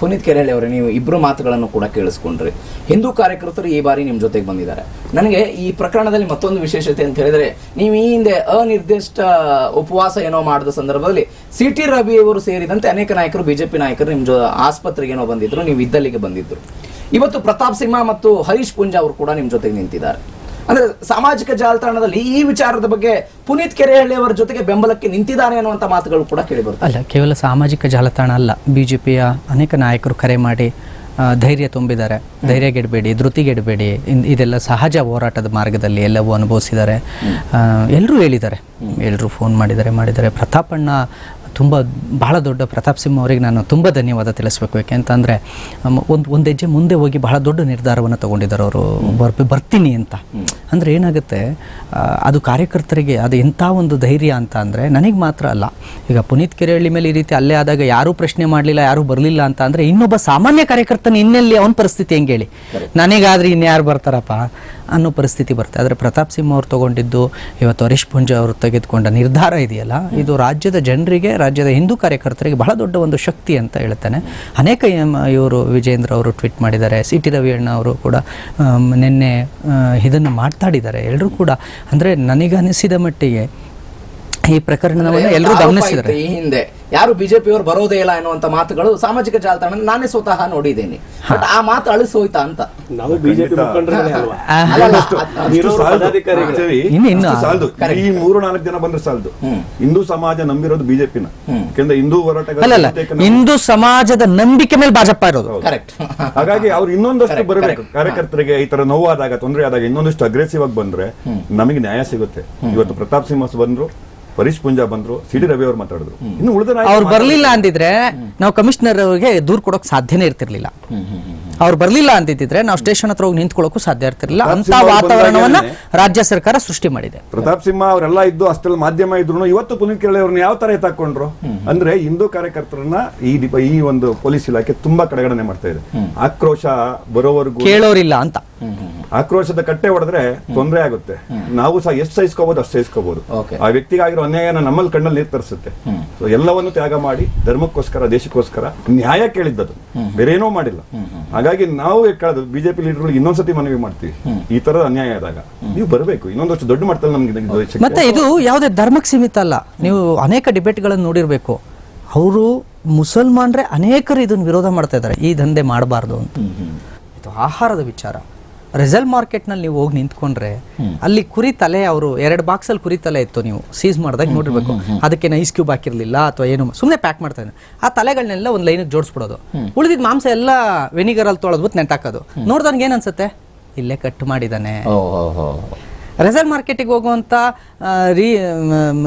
ಪುನೀತ್ ಕೆರೆಳೆ ಅವರೇ, ನೀವು ಇಬ್ಬರು ಮಾತುಗಳನ್ನು ಕೂಡ ಕೇಳಿಸ್ಕೊಂಡ್ರಿ. ಹಿಂದೂ ಕಾರ್ಯಕರ್ತರು ಈ ಬಾರಿ ನಿಮ್ಮ ಜೊತೆಗೆ ಬಂದಿದ್ದಾರೆ. ನನಗೆ ಈ ಪ್ರಕರಣದಲ್ಲಿ ಮತ್ತೊಂದು ವಿಶೇಷತೆ ಅಂತ ಹೇಳಿದ್ರೆ, ನೀವು ಈ ಹಿಂದೆ ಅನಿರ್ದಿಷ್ಟ ಉಪವಾಸ ಏನೋ ಮಾಡಿದ ಸಂದರ್ಭದಲ್ಲಿ ಸಿ ಟಿ ರವಿ ಅವರು ಸೇರಿದಂತೆ ಅನೇಕ ನಾಯಕರು, ಬಿಜೆಪಿ ನಾಯಕರು ನಿಮ್ಮ ಆಸ್ಪತ್ರೆಗೆ ಏನೋ ಬಂದಿದ್ರು, ನೀವು ಇದ್ದಲ್ಲಿಗೆ ಬಂದಿದ್ರು. ಇವತ್ತು ಪ್ರತಾಪ್ ಸಿಂಹ ಮತ್ತು ಹರೀಶ್ ಪುಂಜಾ ಅವರು ಕೂಡ ನಿಮ್ಮ ಜೊತೆಗೆ ನಿಂತಿದ್ದಾರೆ. ಅಂದ್ರೆ ಸಾಮಾಜಿಕ ಜಾಲತಾಣದಲ್ಲಿ ಈ ವಿಚಾರದ ಬಗ್ಗೆ ಪುನೀತ್ ಕೆರೆಹಳ್ಳಿ ಅವರ ಜೊತೆಗೆ ಬೆಂಬಲಕ್ಕೆ ನಿಂತಿದ್ದಾನೆ ಅನ್ನುವಂತ ಮಾತುಗಳು ಕೂಡ ಕೇಳಿ ಬರುತ್ತೆ. ಅಲ್ಲ ಕೇವಲ ಸಾಮಾಜಿಕ ಜಾಲತಾಣ ಅಲ್ಲ ಬಿ ಜೆ ಪಿಯ ಅನೇಕ ನಾಯಕರು ಕರೆ ಮಾಡಿ ಧೈರ್ಯ ತುಂಬಿದ್ದಾರೆ. ಧೈರ್ಯಗೆಡಬೇಡಿ ಧೃತಿಗೆಡಬೇಡಿ ಇನ್- ಇದೆಲ್ಲ ಸಹಜ ಹೋರಾಟದ ಮಾರ್ಗದಲ್ಲಿ ಎಲ್ಲವೂ ಅನುಭವಿಸಿದ್ದಾರೆ. ಎಲ್ಲರೂ ಹೇಳಿದ್ದಾರೆ. ಎಲ್ಲರೂ ಫೋನ್ ಮಾಡಿದ್ದಾರೆ ಮಾಡಿದ್ದಾರೆ. ಪ್ರತಾಪಣ್ಣ ತುಂಬ ಬಹಳ ದೊಡ್ಡ ಪ್ರತಾಪ್ ಸಿಂಹ ಅವರಿಗೆ ನಾನು ತುಂಬ ಧನ್ಯವಾದ ತಿಳಿಸ್ಬೇಕು. ಯಾಕೆಂತಂದರೆ ಒಂದು ಒಂದು ಹೆಜ್ಜೆ ಮುಂದೆ ಹೋಗಿ ಬಹಳ ದೊಡ್ಡ ನಿರ್ಧಾರವನ್ನು ತಗೊಂಡಿದ್ದಾರೆ ಅವರು. ಬರ್ ಬರ್ತೀನಿ ಅಂತ. ಅಂದರೆ ಏನಾಗುತ್ತೆ ಅದು ಕಾರ್ಯಕರ್ತರಿಗೆ ಅದು ಎಂಥ ಒಂದು ಧೈರ್ಯ ಅಂತ ಅಂದರೆ ನನಗೆ ಮಾತ್ರ ಅಲ್ಲ. ಈಗ ಪುನೀತ್ ಕೆರೆಹಳ್ಳಿ ಮೇಲೆ ಈ ರೀತಿ ಅಲ್ಲೇ ಆದಾಗ ಯಾರೂ ಪ್ರಶ್ನೆ ಮಾಡಲಿಲ್ಲ ಯಾರೂ ಬರಲಿಲ್ಲ ಅಂತ ಅಂದರೆ ಇನ್ನೊಬ್ಬ ಸಾಮಾನ್ಯ ಕಾರ್ಯಕರ್ತನ ಇನ್ನೆಲ್ಲಿ ಅವನ ಪರಿಸ್ಥಿತಿ ಹೆಂಗೆ ಹೇಳಿ? ನನಗಾದ್ರೆ ಇನ್ಯಾರು ಬರ್ತಾರಪ್ಪ? ಅನ್ನೋ ಪರಿಸ್ಥಿತಿ ಬರುತ್ತೆ. ಆದರೆ ಪ್ರತಾಪ್ ಸಿಂಹ ಅವರು ತಗೊಂಡಿದ್ದು ಇವತ್ತು ಹರೀಶ್ ಪುಂಜ ಅವರು ತೆಗೆದುಕೊಂಡ ನಿರ್ಧಾರ ಇದೆಯಲ್ಲ? ಇದು ರಾಜ್ಯದ ಜನರಿಗೆ ರಾಜ್ಯದ ಹಿಂದೂ ಕಾರ್ಯಕರ್ತರಿಗೆ ಬಹಳ ದೊಡ್ಡ ಒಂದು ಶಕ್ತಿ ಅಂತ ಹೇಳ್ತಾನೆ. ಅನೇಕ ಇವರು ವಿಜೇಂದ್ರ ಅವರು ಟ್ವೀಟ್ ಮಾಡಿದ್ದಾರೆ ಸಿ ಟಿ ರವಿ ಅಣ್ಣ ಅವರು ಕೂಡ ನಿನ್ನೆ ಇದನ್ನು ಮಾತಾಡಿದ್ದಾರೆ ಎಲ್ಲರೂ ಕೂಡ ಅಂದರೆ ನನಗನಿಸಿದ ಮಟ್ಟಿಗೆ ಈ ಪ್ರಕರಣವನ್ನು ಎಲ್ಲರೂ ಗಮನಿಸಿದ್ದಾರೆ. ಈ ಹಿಂದೆ. ಯಾರು ಬಿಜೆಪಿ ಅವರು ಬರೋದೇ ಇಲ್ಲ ಅನ್ನುವಂತ ಮಾತುಗಳು ಸಾಮಾಜಿಕ ಜಾಲತಾಣ ನಾನೇ ಸ್ವತಃ ನೋಡಿದ್ದೇನೆ. ಬಟ್ ಆ ಮಾತು ಅಳಿಸೋಯ್ತಾ ಅಂತ. ನಾವು ಬಿಜೆಪಿ ಈ ಮೂರು ನಾಲ್ಕು ಜನ ಬಂದ್ರೆ ಸಾಲದು. ಹಿಂದೂ ಸಮಾಜ ನಂಬಿರೋದು ಬಿಜೆಪಿನ. ಯಾಕಂದ್ರೆ ಹಿಂದೂ ನಾವು- ಹಿಂದೂ ಸಮಾಜದ ನಂಬಿಕೆ ಮೇಲೆ ಭಾಜಪ ಇರೋದು. ಕರೆಕ್ಟ್ ಹಾಗಾಗಿ ಅವ್ರು ಇನ್ನೊಂದಷ್ಟು ಬರಬೇಕು. ಕಾರ್ಯಕರ್ತರಿಗೆ ಈ ತರ ನೋವಾದಾಗ ತೊಂದರೆ ಆದಾಗ ಇನ್ನೊಂದಷ್ಟು ಅಗ್ರೆಸಿವ್ ಆಗಿ ಬಂದ್ರೆ ನಮಗೆ ನ್ಯಾಯ ಸಿಗುತ್ತೆ. ಇವತ್ತು ಪ್ರತಾಪ್ ಸಿಂಹ ಬಂದ್ರು. ಪರೀಶ್ ಪುಂಜಾ ಬಂದ್ರು ಸಿ ಡಿ ರವಿ ಅವರು ಮಾತಾಡಿದ್ರು. ಇನ್ನು ಉಳಿದ ಅವ್ರು ಬರ್ಲಿಲ್ಲ ಅಂದಿದ್ರೆ ನಾವು ಕಮಿಷನರ್ ಅವರಿಗೆ ದೂರ್ ಕೊಡೋಕ್ ಸಾಧ್ಯನೇ ಇರ್ತಿರ್ಲಿಲ್ಲ. ಅವ್ರು ಬರ್ಲಿಲ್ಲ ಅಂತಿದ್ರೆ ನಾವು ಸ್ಟೇಷನ್ ಹತ್ರ ಹೋಗಿ ನಿಂತ್ಕೊಳ್ಳೋಕು ಸಾಧ್ಯ ಇರ್ತಿರ್ಲಿಲ್ಲ. ಅಂತ ವಾತಾವರಣವನ್ನ ರಾಜ್ಯ ಸರ್ಕಾರ ಸೃಷ್ಟಿ ಮಾಡಿದೆ. ಪ್ರತಾಪ್ ಸಿಂಹ ಅವರೆಲ್ಲ ಇದ್ದು ಅಷ್ಟೆಲ್ಲ ಮಾಧ್ಯಮ ಇದ್ರು ಇವತ್ತು ಪುನೀತ್ ಕೇಳಿ ಅವ್ರನ್ನ ಯಾವ ತರ ಎತ್ತಾಕೊಂಡ್ರು? ಅಂದ್ರೆ ಹಿಂದೂ ಕಾರ್ಯಕರ್ತರನ್ನ ಈ ಈ ಒಂದು ಪೊಲೀಸ್ ಇಲಾಖೆ ತುಂಬಾ ಕಡೆಗಣನೆ ಮಾಡ್ತಾ ಇದೆ. ಆಕ್ರೋಶ ಬರೋವರೆಗೂ ಕೇಳೋರಿಲ್ಲ ಅಂತ. ಆಕ್ರೋಶದ ಕಟ್ಟೆ ಹೊಡೆದ್ರೆ ತೊಂದರೆ ಆಗುತ್ತೆ. ನಾವು ಸಹ ಎಷ್ಟು ಸಹಿಸ್ಕೋಬಹುದು ಅಷ್ಟು ಸಹಿಸ್ಕೋಬಹುದು ಆ ವ್ಯಕ್ತಿಗಾಗಿರೋ ಅನ್ಯಾಯನ ನಮ್ಮಲ್ಲಿ ಕಣ್ಣಲ್ಲಿ ನೀರು ತರಿಸುತ್ತೆ. ಸೊ ಎಲ್ಲವನ್ನು ತ್ಯಾಗ ಮಾಡಿ ಧರ್ಮಕ್ಕೋಸ್ಕರ ದೇಶಕ್ಕೋಸ್ಕರ ನ್ಯಾಯ ಕೇಳಿದ್ದದು. ಬೇರೆ ಏನೋ ಮಾಡಿಲ್ಲ. ಹಾಗಾಗಿ ನಾವು ಕೇಳೋದು ಬಿಜೆಪಿ ಲೀಡರ್ಗಳಿಗೆ ಇನ್ನೊಂದ್ಸತಿ ಮನವಿ ಮಾಡ್ತೀವಿ. ಈ ತರದ ಅನ್ಯಾಯ ಆದಾಗ. ನೀವು ಬರಬೇಕು. ಇನ್ನೊಂದಷ್ಟು ದೊಡ್ಡ ಮಟ್ಟದಲ್ಲಿ ನಮ್ಗೆ ಮತ್ತೆ ಇದು ಯಾವುದೇ ಧರ್ಮಕ್ಕೆ ಸೀಮಿತ ಅಲ್ಲ. ನೀವು ಅನೇಕ ಡಿಬೇಟ್ಗಳನ್ನು ನೋಡಿರ್ಬೇಕು. ಅವರು ಮುಸಲ್ಮಾನ್ರೆ ಅನೇಕರು ಇದನ್ನ ವಿರೋಧ ಮಾಡ್ತಾ ಇದ್ದಾರೆ. ಈ ದಂಧೆ ಮಾಡಬಾರ್ದು ಅಂತ. ಇದು ಆಹಾರದ ವಿಚಾರ. ರೆಸಲ್ ಮಾರ್ಕೆಟ್ನಲ್ಲಿ ನೀವು ಹೋಗಿ ನಿಂತ್ಕೊಂಡ್ರೆ ಅಲ್ಲಿ ಕುರಿ ತಲೆ ಅವರು ಎರಡು ಬಾಕ್ಸಲ್ಲಿ ಕುರಿ ತಲೆ ಇತ್ತು ನೀವು ಸೀಸ್ ಮಾಡಿದಾಗ ನೋಡಿರ್ಬೇಕು. ಅದಕ್ಕೆ ಐಸ್ ಕ್ಯೂಬ್ ಹಾಕಿರ್ಲಿಲ್ಲ ಅಥವಾ ಏನು ಸುಮ್ಮನೆ ಪ್ಯಾಕ್ ಮಾಡ್ತಾ ಆ ತಲೆಗಳನ್ನೆಲ್ಲ ಒಂದು ಲೈನಿಗೆ ಜೋಡಿಸ್ಬಿಡೋದು. ಉಳಿದಿದ್ದ ಮಾಂಸ ಎಲ್ಲ ವೆನಿಗರ್ ಅಲ್ಲಿ ತೊಳೆದ್ಬಿಟ್ಟು ನೆಂಟಾಕೋದು ನೋಡ್ದವ್ನಿಗೆ ಏನ್ ಅನ್ಸುತ್ತೆ? ಇಲ್ಲೇ ಕಟ್ ಮಾಡಿದಾನೆ ರೆಸಲ್ ಮಾರ್ಕೆಟಿಗೆ ಹೋಗುವಂಥ ರೀ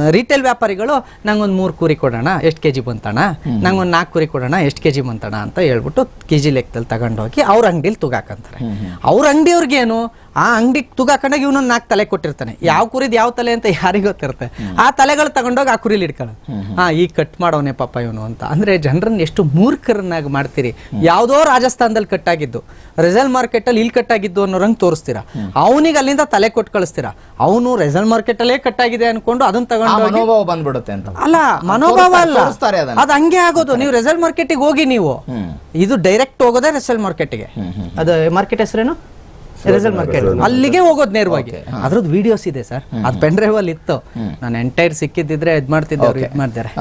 ರೀಟೇಲ್ ವ್ಯಾಪಾರಿಗಳು ನಂಗೊಂದು ಮೂರು ಕುರಿ ಕೊಡೋಣ ಎಷ್ಟು ಕೆ ಜಿ ಬಂತಣ ನಂಗೊಂದು ನಾಲ್ಕು ಕುರಿ ಕೊಡೋಣ ಎಷ್ಟು ಕೆ ಜಿ ಬಂತಣ ಅಂತ ಹೇಳ್ಬಿಟ್ಟು ಕೆ ಜಿ ಲೆಕ್ಕದಲ್ಲಿ ತಗೊಂಡೋಗಿ ಅವ್ರ ಅಂಗಡಿಲಿ ತುಗಾಕಂತಾರೆ. ಅವ್ರ ಅಂಗಡಿಯವ್ರಿಗೇನು ಆ ಅಂಗಡಿ ತುಗಾಕೊಂಡಾಗ ಇವನೊಂದು ನಾಲ್ಕು ತಲೆ ಕೊಟ್ಟಿರ್ತಾನೆ. ಯಾವ ಕುರಿದ್ ಯಾವ ತಲೆ ಅಂತ ಯಾರಿಗೂ ಗೊತ್ತಿರುತ್ತೆ. ಆ ತಲೆಗಳು ತಗೊಂಡೋಗಿ ಆ ಕುರಿಲಿ ಇಟ್ಕೊಳ್ಳೋದು ಹಾ ಈ ಕಟ್ ಮಾಡೋನೆ ಪಾಪ ಇವನು ಅಂತ. ಅಂದ್ರೆ ಜನರನ್ನ ಎಷ್ಟು ಮೂರ್ಖರನ್ನಾಗಿ ಮಾಡ್ತೀರಿ. ಯಾವುದೋ ರಾಜಸ್ಥಾನದಲ್ಲಿ ಕಟ್ಟಾಗಿದ್ದು. ರೆಸಲ್ ಮಾರ್ಕೆಟ್ ಅಲ್ಲಿ ಇಲ್ಲಿ ಕಟ್ಟಾಗಿದ್ದು ಅನ್ನೋರಂಗ್ ತೋರಿಸ್ತೀರಾ. ಅವನಿಗೆ ಅಲ್ಲಿಂದ ತಲೆ ಕೊಟ್ಟು ಕಳಿಸ್ತೀರಾ. ಅವನು ರೆಸಲ್ ಮಾರ್ಕೆಟ್ ಅಲ್ಲೇ ಕಟ್ಟಾಗಿದೆ ಅನ್ಕೊಂಡು ಅದನ್ನ ತಗೊಂಡು ಮನೋಭಾವ ಬಂದ್ಬಿಡುತ್ತೆ ಅಂತ. ಅಲ್ಲ ಮನೋಭಾವ ಅಲ್ಲ. ಅದ ಹಂಗೆ ಆಗೋದು. ನೀವು ರೆಸಲ್ ಮಾರ್ಕೆಟಿಗೆ ಹೋಗಿ ನೀವು. ಇದು ಡೈರೆಕ್ಟ್ ಹೋಗೋದೇ ರೆಸಲ್ ಮಾರ್ಕೆಟ್ಗೆ ಅದು ಮಾರ್ಕೆಟ್ ಹೆಸರೇನು? ರೆಸಲ್ ಮಾರ್ಕೆಟ್ ಅಲ್ಲಿಗೆ ಹೋಗೋದು ನೇರವಾಗಿ. ಅದ್ರದ್ದು ವಿಡಿಯೋಸ್ ಇದೆ ಸರ್ ಅದು ಪೆನ್ ಡ್ರೈವ್ ಅಲ್ಲಿ ಇತ್ತು. ನಾನು ಎಂಟೈರ್ ಸಿಕ್ಕಿದ್ದಿದ್ರೆ ಇದ್ ಮಾಡ್ತಿದ್ದೆ ಅವ್ರು ಇದ್ ಮಾಡ್ತಾರೆ